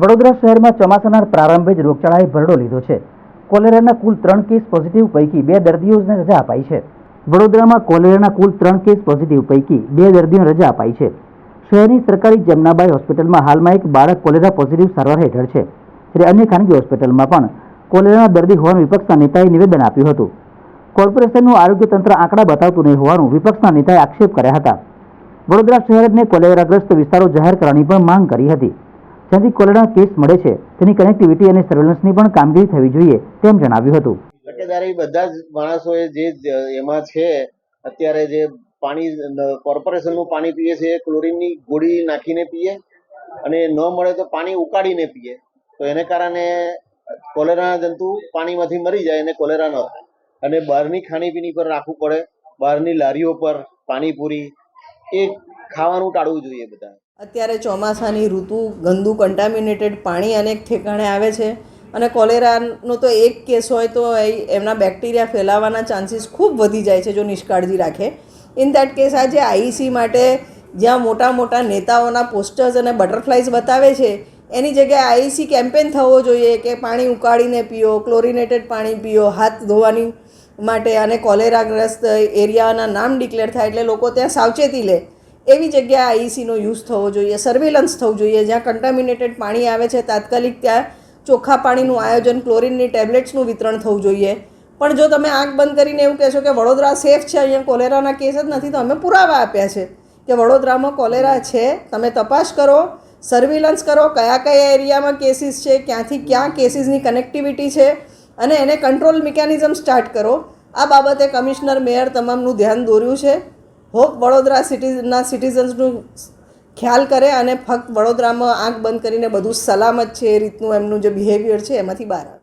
વડોદરા શહેરમાં ચોમાસાના પ્રારંભે જ રોગચાળાએ ભરડો લીધો છે. કોલેરાના કુલ ત્રણ કેસ પોઝિટિવ પૈકી બે દર્દીઓને રજા અપાઈ છે. વડોદરામાં કોલેરાના કુલ ત્રણ કેસ પોઝિટિવ પૈકી બે દર્દીઓને રજા અપાઈ છે. શહેરની સરકારી જમનાબાઈ હોસ્પિટલમાં હાલમાં એક બાળક કોલેરા પોઝિટિવ સારવાર હેઠળ છે. જ્યારે અન્ય ખાનગી હોસ્પિટલમાં પણ કોલેરાના દર્દી હોવાનું વિપક્ષના નેતાએ નિવેદન આપ્યું હતું. કોર્પોરેશનનું આરોગ્ય તંત્ર આંકડા બતાવતું નહીં હોવાનું વિપક્ષના નેતાએ આક્ષેપ કર્યા હતા. વડોદરા શહેરને કોલેરાગ્રસ્ત વિસ્તારો જાહેર કરવાની પણ માંગ કરી હતી. જ્યાંથી કોલેરાના કેસ મળે છે, તેની કનેક્ટિવિટી અને સર્વેલન્સની પણ કામગીરી થવી જોઈએ, તેમ જણાવ્યું હતું. તકેદારી બધા જ માણસોએ જે એમાં છે, અત્યારે જે પાણી, કોર્પોરેશનનું પાણી પીએ છે એ ક્લોરીનની ગોળી નાખીને પીએ, અને ન મળે તો પાણી ઉકાળીને પીએ, તો એને કારણે કોલેરાના જંતુ પાણીમાંથી મરી જાય અને કોલેરા ન થાય. અને બહારની ખાણીપીણી પર રાખવું પડે, બહારની લારીઓ પર પાણીપુરી, એ ખાવાનું ટાળવું જોઈએ બધા અત્યારે ચોમાસાની ઋતુ ગંદુ કન્ટામિનેટેડ પાણી અનેક ઠેકાણે આવે છે અને કોલેરાનો તો એક કેસ હોય તો એમના બેક્ટેરિયા ફેલાવાના ચાન્સીસ ખૂબ વધી જાય છે જો નિષ્કાળજી રાખે. ઇન દેટ કેસ આજે આઈસી માટે જ્યાં મોટા મોટા નેતાઓના પોસ્ટર્સ અને બટરફ્લાઇઝ બતાવે છે, એની જગ્યાએ આઈસી કેમ્પેન થવો જોઈએ કે પાણી ઉકાળીને પીઓ ક્લોરિનેટેડ પાણી પીઓ, હાથ ધોવાની માટે અને કોલેરાગ્રસ્ત એરિયાના નામ ડિક્લેર થાય એટલે લોકો ત્યાં સાવચેતી લે. એવી જગ્યાએ આઈસીનો યુઝ થવો જોઈએ સર્વેલન્સ થવું જોઈએ, જ્યાં કન્ટામિનેટેડ પાણી આવે છે, તાત્કાલિક ત્યાં ચોખ્ખા પાણીનું આયોજન ક્લોરીનની ટેબ્લેટ્સનું વિતરણ થવું જોઈએ. પણ જો તમે આંખ બંધ કરીને એવું કહેશો કે વડોદરા સેફ છે, અહીંયા કોલેરાના કેસ જ નથી, તો અમે પુરાવા આપ્યા છે કે વડોદરામાં કોલેરા છે, તમે તપાસ કરો સર્વેલન્સ કરો, કયા કયા એરિયામાં કેસીસ છે, ક્યાંથી ક્યાં કેસીસની કનેક્ટિવિટી છે, અને એને કંટ્રોલ મિકેનિઝમ સ્ટાર્ટ કરો. આ બાબતે કમિશનર, મેયર તમામનું ધ્યાન દોર્યું છે. હોપ વડોદરા સિટીના સિટીઝન્સનું ખ્યાલ કરે અને ફક્ત વડોદરામાં આંખ બંધ કરીને બધું સલામત છે એ રીતનું એમનું જે બિહેવિયર છે, એમાંથી બહાર આવે.